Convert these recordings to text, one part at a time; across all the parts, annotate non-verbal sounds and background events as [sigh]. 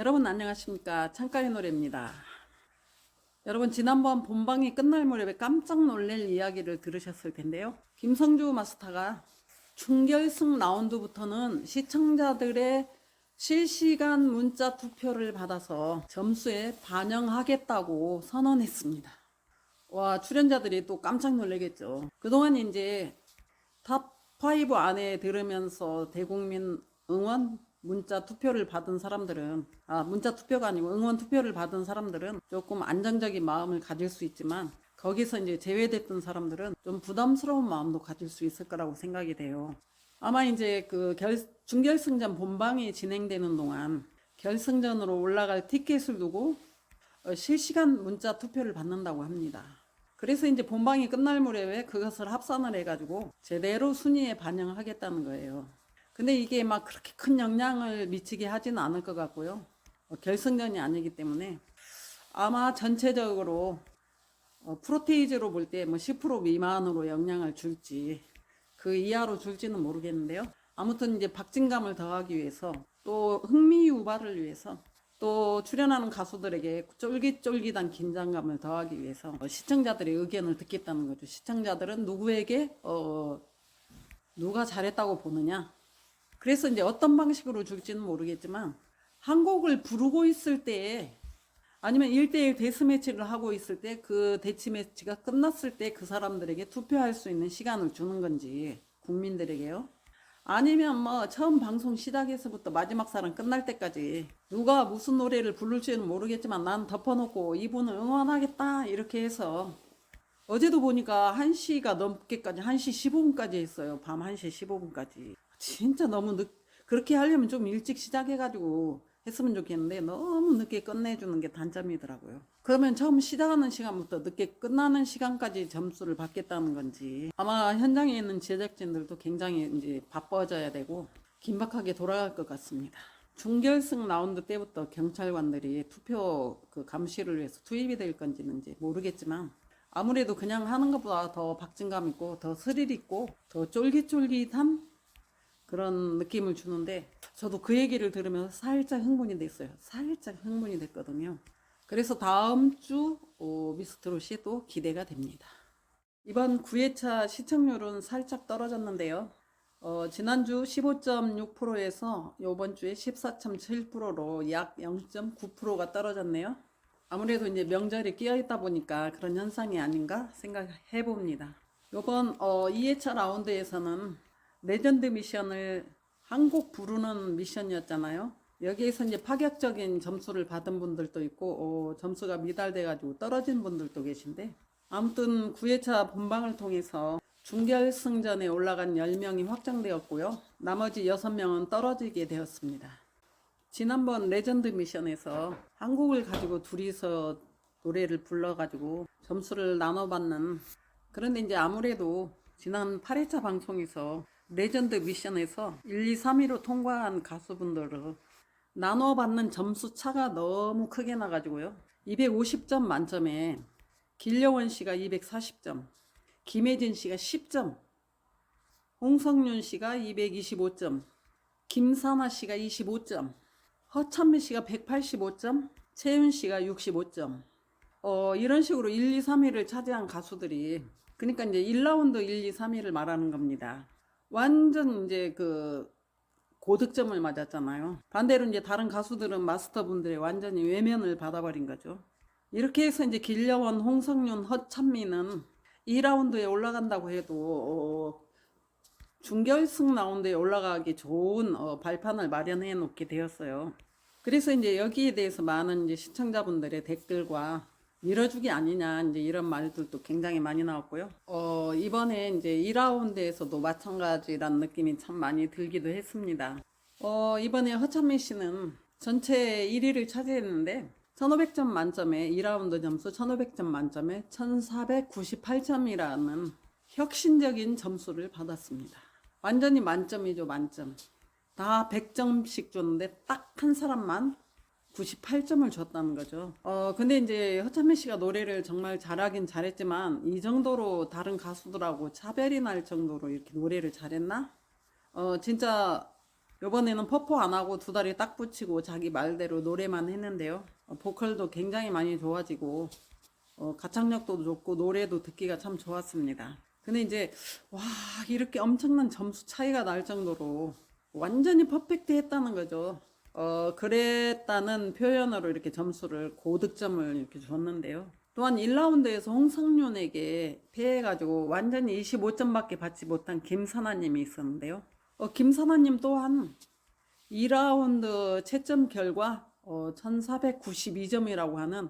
여러분 안녕하십니까 창가의 노래입니다. 여러분 지난번 본방이 끝날 무렵에 깜짝 놀랄 이야기를 들으셨을 텐데요. 김성주 마스터가 중결승 라운드부터는 시청자들의 실시간 문자 투표를 받아서 점수에 반영하겠다고 선언했습니다. 와 출연자들이 또 깜짝 놀라겠죠. 그동안 이제 탑5 안에 들으면서 대국민 응원 문자 투표를 받은 사람들은 아 문자 투표가 아니고 응원 투표를 받은 사람들은 조금 안정적인 마음을 가질 수 있지만 거기서 이제 제외됐던 사람들은 좀 부담스러운 마음도 가질 수 있을 거라고 생각이 돼요. 아마 이제 그 결, 준결승전 본방이 진행되는 동안 결승전으로 올라갈 티켓을 두고 어, 실시간 문자 투표를 받는다고 합니다. 그래서 이제 본방이 끝날 무렵에 그것을 합산을 해가지고 제대로 순위에 반영하겠다는 거예요. 근데 이게 막 그렇게 큰 영향을 미치게 하지는 않을 것 같고요. 어, 결승전이 아니기 때문에 아마 전체적으로 어, 프로테이즈로 볼 때 뭐 10% 미만으로 영향을 줄지 그 이하로 줄지는 모르겠는데요. 아무튼 이제 박진감을 더하기 위해서 또 흥미 유발을 위해서 또 출연하는 가수들에게 쫄깃쫄깃한 긴장감을 더하기 위해서 어, 시청자들의 의견을 듣겠다는 거죠. 시청자들은 누구에게 어, 누가 잘했다고 보느냐. 그래서 이제 어떤 방식으로 줄지는 모르겠지만 한 곡을 부르고 있을 때에 아니면 1대1 데스매치를 하고 있을 때 그 데스매치가 끝났을 때 그 사람들에게 투표할 수 있는 시간을 주는 건지 국민들에게요. 아니면 뭐 처음 방송 시작해서부터 마지막 사람 끝날 때까지 누가 무슨 노래를 부를지는 모르겠지만 난 덮어놓고 이분을 응원하겠다 이렇게 해서 어제도 보니까 1시가 넘게까지 1시 15분까지 했어요. 밤 1시 15분까지. 진짜 너무 늦 그렇게 하려면 좀 일찍 시작해가지고 했으면 좋겠는데 너무 늦게 끝내주는 게 단점이더라고요. 그러면 처음 시작하는 시간부터 늦게 끝나는 시간까지 점수를 받겠다는 건지 아마 현장에 있는 제작진들도 굉장히 이제 바빠져야 되고 긴박하게 돌아갈 것 같습니다. 중결승 라운드 때부터 경찰관들이 투표 그 감시를 위해서 투입이 될 건지는 이제 모르겠지만 아무래도 그냥 하는 것보다 더 박진감 있고 더 스릴 있고 더 쫄깃쫄깃한 그런 느낌을 주는데 저도 그 얘기를 들으면서 살짝 흥분이 됐어요. 살짝 흥분이 됐거든요. 그래서 다음 주 어, 미스트롯이 또 기대가 됩니다. 이번 9회차 시청률은 살짝 떨어졌는데요. 어, 지난주 15.6%에서 이번 주에 14.7%로 약 0.9%가 떨어졌네요. 아무래도 이제 명절이 끼어 있다 보니까 그런 현상이 아닌가 생각해 봅니다. 이번 어, 2회차 라운드에서는 레전드 미션을 한곡 부르는 미션이었잖아요. 여기에서 이제 파격적인 점수를 받은 분들도 있고 어, 점수가 미달돼 가지고 떨어진 분들도 계신데 아무튼 9회차 본방을 통해서 중결승전에 올라간 10명이 확정되었고요. 나머지 6명은 떨어지게 되었습니다. 지난번 레전드 미션에서 한 곡을 가지고 둘이서 노래를 불러가지고 점수를 나눠받는 그런데 이제 아무래도 지난 8회차 방송에서 레전드 미션에서 1, 2, 3위로 통과한 가수분들은 나눠 받는 점수 차가 너무 크게 나가지고요. 250점 만점에 길려원 씨가 240점, 김혜진 씨가 10점, 홍성윤 씨가 225점, 김사나 씨가 25점, 허찬미 씨가 185점, 채윤 씨가 65점. 어, 이런 식으로 1, 2, 3위를 차지한 가수들이 그러니까 이제 1라운드 1, 2, 3위를 말하는 겁니다. 완전 이제 그 고득점을 맞았잖아요. 반대로 이제 다른 가수들은 마스터분들의 완전히 외면을 받아버린 거죠. 이렇게 해서 이제 길려원, 홍성윤, 허찬미는 2라운드에 올라간다고 해도 어, 중결승 라운드에 올라가기 좋은 어, 발판을 마련해 놓게 되었어요. 그래서 이제 여기에 대해서 많은 이제 시청자분들의 댓글과 밀어주기 아니냐 이제 이런 말들도 굉장히 많이 나왔고요. 어, 이번에 이제 2라운드에서도 마찬가지란 느낌이 참 많이 들기도 했습니다. 어, 이번에 허찬미 씨는 전체 1위를 차지했는데 1500점 만점에 2라운드 점수 1500점 만점에 1498점이라는 혁신적인 점수를 받았습니다. 완전히 만점이죠, 만점. 다 100점씩 줬는데 딱 한 사람만 98점을 줬다는 거죠. 어, 근데 이제 허찬미 씨가 노래를 정말 잘하긴 잘했지만 이 정도로 다른 가수들하고 차별이 날 정도로 이렇게 노래를 잘했나? 어, 진짜 이번에는 퍼포 안 하고 두 다리 딱 붙이고 자기 말대로 노래만 했는데요. 어, 보컬도 굉장히 많이 좋아지고 어, 가창력도 좋고 노래도 듣기가 참 좋았습니다. 근데 이제 와 이렇게 엄청난 점수 차이가 날 정도로 완전히 퍼펙트 했다는 거죠. 어, 그랬다는 표현으로 이렇게 점수를 고득점을 이렇게 줬는데요. 또한 1라운드에서 홍성윤에게 패해가지고 완전히 25점밖에 받지 못한 김선아님이 있었는데요. 어, 김선아님 또한 2라운드 채점 결과 어, 1492점이라고 하는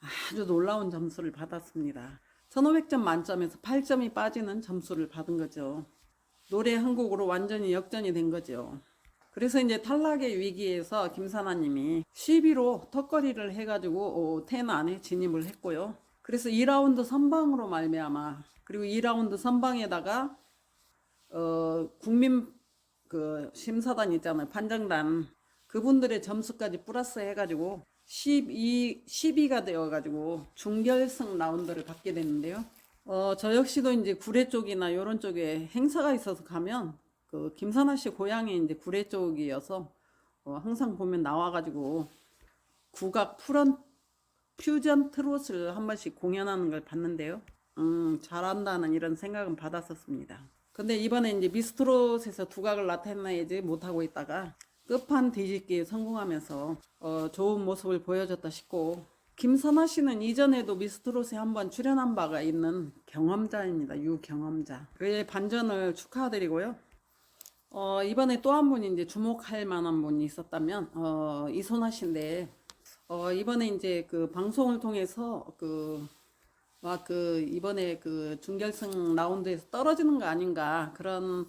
아주 놀라운 점수를 받았습니다. 1500점 만점에서 8점이 빠지는 점수를 받은 거죠. 노래 한 곡으로 완전히 역전이 된 거죠. 그래서 이제 탈락의 위기에서 김사나님이 12로 턱걸이를 해가지고 어, 10 안에 진입을 했고요. 그래서 2라운드 선방으로 말미암아 그리고 2라운드 선방에다가 어, 국민 그 심사단 있잖아요 판정단 그분들의 점수까지 플러스 해가지고 12 12가 되어가지고 중결승 라운드를 받게 됐는데요. 어, 저 역시도 이제 구례 쪽이나 요런 쪽에 행사가 있어서 가면 그 김선아 씨 고향이 이제 구례 쪽이어서 어, 항상 보면 나와가지고 국악 프런 퓨전 트롯을 한 번씩 공연하는 걸 봤는데요. 음, 잘한다는 이런 생각은 받았었습니다. 근데 이번에 이제 미스트롯에서 두각을 나타내지 못하고 있다가 끝판 뒤집기에 성공하면서 어, 좋은 모습을 보여줬다 싶고 김선아 씨는 이전에도 미스트롯에 한번 출연한 바가 있는 경험자입니다. 유경험자. 그의 반전을 축하드리고요. 어, 이번에 또 한 분이 이제 주목할 만한 분이 있었다면 어, 이소나 씨인데 어, 이번에 이제 그 방송을 통해서 그 막 그 이번에 그 준결승 라운드에서 떨어지는 거 아닌가 그런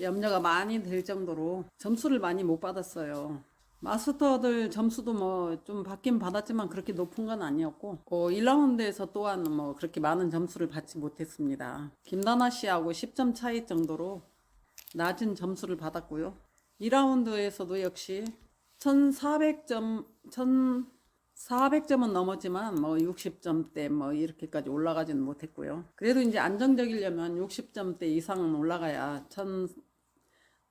염려가 많이 될 정도로 점수를 많이 못 받았어요. 마스터들 점수도 뭐 좀 받긴 받았지만 그렇게 높은 건 아니었고 어, 1라운드에서 또한 뭐 그렇게 많은 점수를 받지 못했습니다. 김다나 씨하고 10점 차이 정도로 낮은 점수를 받았고요. 2라운드에서도 역시 1400점 1400점은 넘었지만 뭐 60점대 뭐 이렇게까지 올라가지는 못했고요. 그래도 이제 안정적이려면 60점대 이상은 올라가야 1000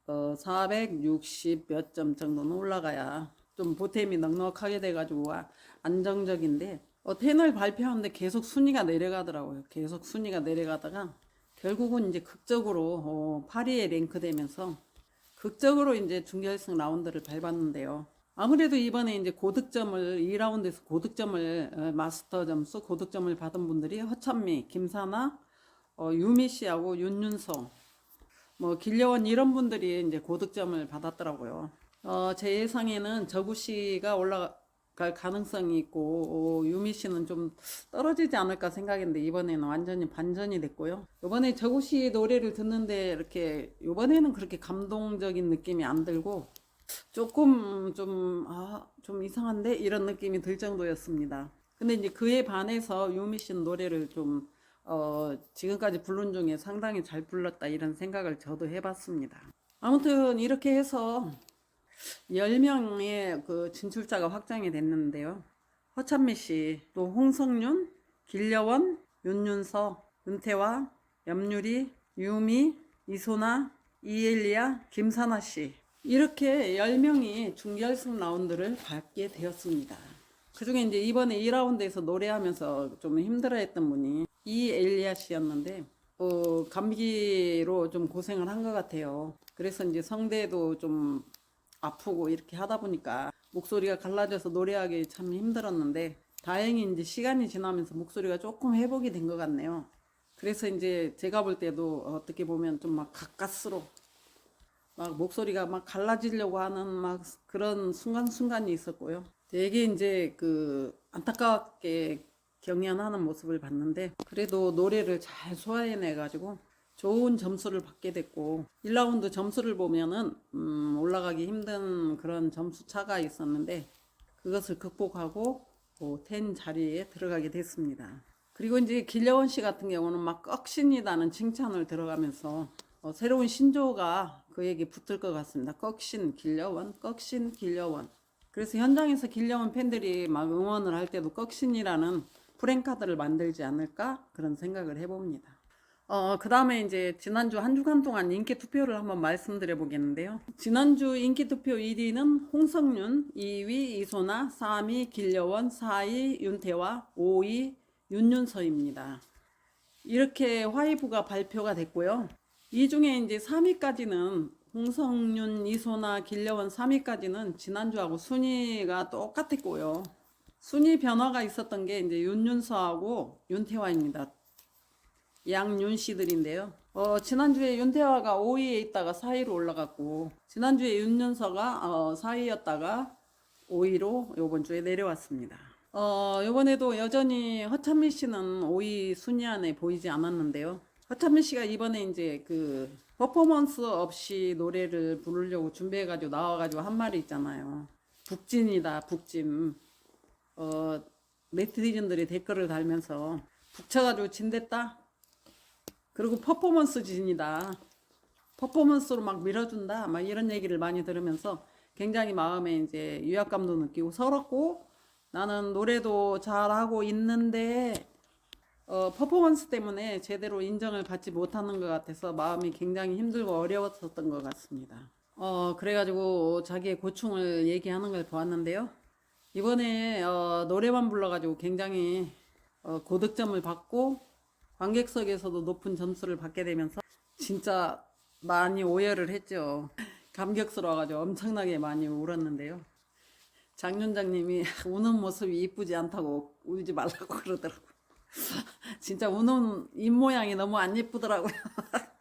어, 460 몇 점 정도는 올라가야 좀 보탬이 넉넉하게 돼가지고 아, 안정적인데 어, 텐을 발표하는데 계속 순위가 내려가더라고요. 계속 순위가 내려가다가 결국은 이제 극적으로 어, 8위에 랭크되면서 극적으로 이제 중결승 라운드를 밟았는데요. 아무래도 이번에 이제 고득점을 2라운드에서 고득점을 어, 마스터 점수 고득점을 받은 분들이 허찬미, 김사나, 어, 유미 씨하고 윤윤성, 뭐 길려원 이런 분들이 이제 고득점을 받았더라고요. 어, 제 예상에는 저구 씨가 올라 갈 가능성이 있고 어, 유미 씨는 좀 떨어지지 않을까 생각했는데 이번에는 완전히 반전이 됐고요. 이번에 저구 씨 노래를 듣는데 이렇게 이번에는 그렇게 감동적인 느낌이 안 들고 조금 좀, 아, 좀 이상한데? 이런 느낌이 들 정도였습니다. 근데 이제 그에 반해서 유미 씨는 노래를 좀, 어, 지금까지 부른 중에 상당히 잘 불렀다 이런 생각을 저도 해봤습니다. 아무튼 이렇게 해서 10명의 그 진출자가 확정이 됐는데요. 허찬미 씨, 또 홍성윤, 길려원, 윤윤서, 은태화, 염유리, 유미, 이소나, 이엘리아, 김사나 씨. 이렇게 10명이 중결승 라운드를 밟게 되었습니다. 그 중에 이제 이번에 2라운드에서 노래하면서 좀 힘들어 했던 분이 이엘리아 씨였는데, 어, 감기로 좀 고생을 한 것 같아요. 그래서 이제 성대도 좀 아프고 이렇게 하다 보니까 목소리가 갈라져서 노래하기 참 힘들었는데, 다행히 이제 시간이 지나면서 목소리가 조금 회복이 된 것 같네요. 그래서 이제 제가 볼 때도 어떻게 보면 좀 막 가까스로 막 목소리가 막 갈라지려고 하는 막 그런 순간순간이 있었고요. 되게 이제 그 안타깝게 경연하는 모습을 봤는데 그래도 노래를 잘 소화해내 가지고 좋은 점수를 받게 됐고 1라운드 점수를 보면은 음 올라가기 힘든 그런 점수 차가 있었는데 그것을 극복하고 뭐10 자리에 들어가게 됐습니다. 그리고 이제 길려원 씨 같은 경우는 막 꺽신이라는 칭찬을 들어가면서 어, 새로운 신조가 그에게 붙을 것 같습니다. 꺽신 길려원, 꺽신 길려원. 그래서 현장에서 길려원 팬들이 막 응원을 할 때도 꺽신이라는 프랭카드를 만들지 않을까 그런 생각을 해봅니다. 어, 그 다음에 이제 지난주 한 주간 동안 인기 투표를 한번 말씀드려 보겠는데요. 지난주 인기 투표 1위는 홍성윤, 2위 이소나, 3위 길려원, 4위 윤태화, 5위 윤윤서입니다. 이렇게 화이브가 발표가 됐고요. 이 중에 이제 3위까지는 홍성윤, 이소나, 길려원 3위까지는 지난주하고 순위가 똑같았고요. 순위 변화가 있었던 게 이제 윤윤서하고 윤태화입니다. 양윤 씨들인데요. 어, 지난주에 윤태화가 5위에 있다가 4위로 올라갔고, 지난주에 윤윤서가 어, 4위였다가 5위로 요번 주에 내려왔습니다. 어, 요번에도 여전히 허찬미 씨는 5위 순위 안에 보이지 않았는데요. 허찬미 씨가 이번에 이제 그 퍼포먼스 없이 노래를 부르려고 준비해가지고 나와가지고 한 말이 있잖아요. 북진이다, 북진. 어, 네티즌들이 댓글을 달면서 북쳐가지고 진댔다? 그리고 퍼포먼스 진이다. 퍼포먼스로 막 밀어준다. 막 이런 얘기를 많이 들으면서 굉장히 마음에 이제 위압감도 느끼고 서럽고 나는 노래도 잘하고 있는데 어, 퍼포먼스 때문에 제대로 인정을 받지 못하는 것 같아서 마음이 굉장히 힘들고 어려웠었던 것 같습니다. 어, 그래가지고 자기의 고충을 얘기하는 걸 보았는데요. 이번에 어, 노래만 불러가지고 굉장히 어, 고득점을 받고 관객석에서도 높은 점수를 받게 되면서 진짜 많이 오해를 했죠. 감격스러워가지고 엄청나게 많이 울었는데요. 장윤장님이 [laughs] 우는 모습이 이쁘지 않다고 울지 말라고 그러더라고. [laughs] 진짜 우는 입 모양이 너무 안 예쁘더라고요. [laughs]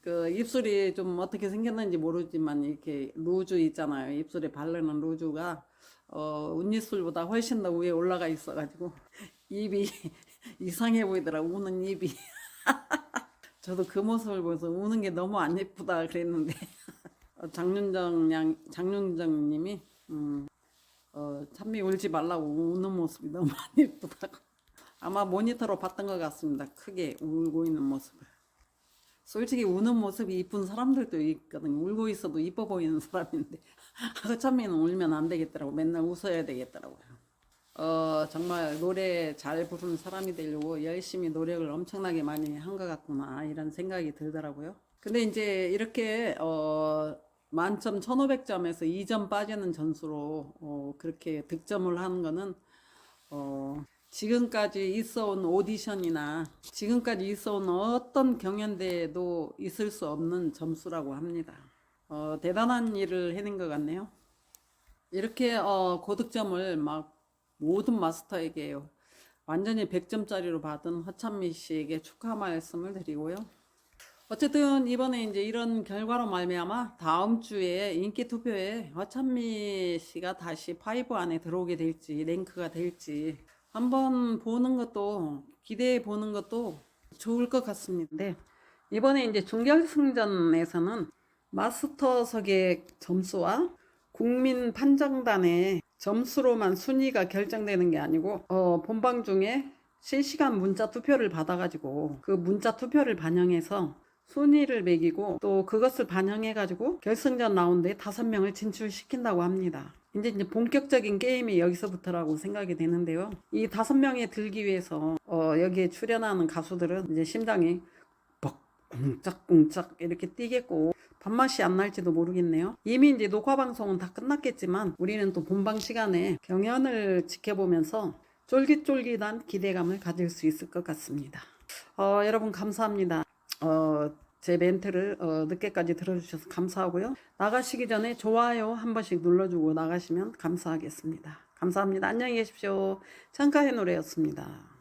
그 입술이 좀 어떻게 생겼는지 모르지만 이렇게 루즈 있잖아요. 입술에 바르는 루즈가 어, 운입술보다 훨씬 더 위에 올라가 있어가지고 입이 이상해 보이더라고 우는 입이. [laughs] 저도 그 모습을 보면서 우는 게 너무 안 예쁘다 그랬는데 [laughs] 어, 장윤정 양 장윤정 님이 음, 어, 찬미 울지 말라고 우는 모습이 너무 안 예쁘다고 아마 모니터로 봤던 것 같습니다. 크게 울고 있는 모습을. 솔직히 우는 모습이 이쁜 사람들도 있거든요. 울고 있어도 이뻐 보이는 사람인데 [laughs] 허찬미는 울면 안 되겠더라고. 맨날 웃어야 되겠더라고요. 어, 정말 노래 잘 부르는 사람이 되려고 열심히 노력을 엄청나게 많이 한 것 같구나 이런 생각이 들더라고요. 근데 이제 이렇게 어, 만점 1500점에서 2점 빠지는 점수로 어, 그렇게 득점을 하는 거는 어, 지금까지 있어 온 오디션이나 지금까지 있어 온 어떤 경연대에도 있을 수 없는 점수라고 합니다. 어, 대단한 일을 해낸 것 같네요. 이렇게 어, 고득점을 막 모든 마스터에게 완전히 100점짜리로 받은 허찬미 씨에게 축하 말씀을 드리고요. 어쨌든 이번에 이제 이런 결과로 말미암아 다음 주에 인기 투표에 허찬미 씨가 다시 파이브 안에 들어오게 될지 랭크가 될지 한번 보는 것도 기대해 보는 것도 좋을 것 같습니다. 네. 이번에 이제 중결승전에서는 마스터석의 점수와 국민 판정단의 점수로만 순위가 결정되는 게 아니고 어, 본방 중에 실시간 문자 투표를 받아가지고 그 문자 투표를 반영해서 순위를 매기고 또 그것을 반영해가지고 결승전 라운드에 다섯 명을 진출시킨다고 합니다. 이제 이제 본격적인 게임이 여기서부터라고 생각이 되는데요. 이 다섯 명에 들기 위해서 어, 여기에 출연하는 가수들은 이제 심장이 벅 꽁짝꽁짝 이렇게 뛰겠고 밥맛이 안 날지도 모르겠네요. 이미 이제 녹화 방송은 다 끝났겠지만 우리는 또 본방 시간에 경연을 지켜보면서 쫄깃쫄깃한 기대감을 가질 수 있을 것 같습니다. 어, 여러분 감사합니다. 어, 제 멘트를 어, 늦게까지 들어주셔서 감사하고요. 나가시기 전에 좋아요 한 번씩 눌러주고 나가시면 감사하겠습니다. 감사합니다. 안녕히 계십시오. 창가의 노래였습니다.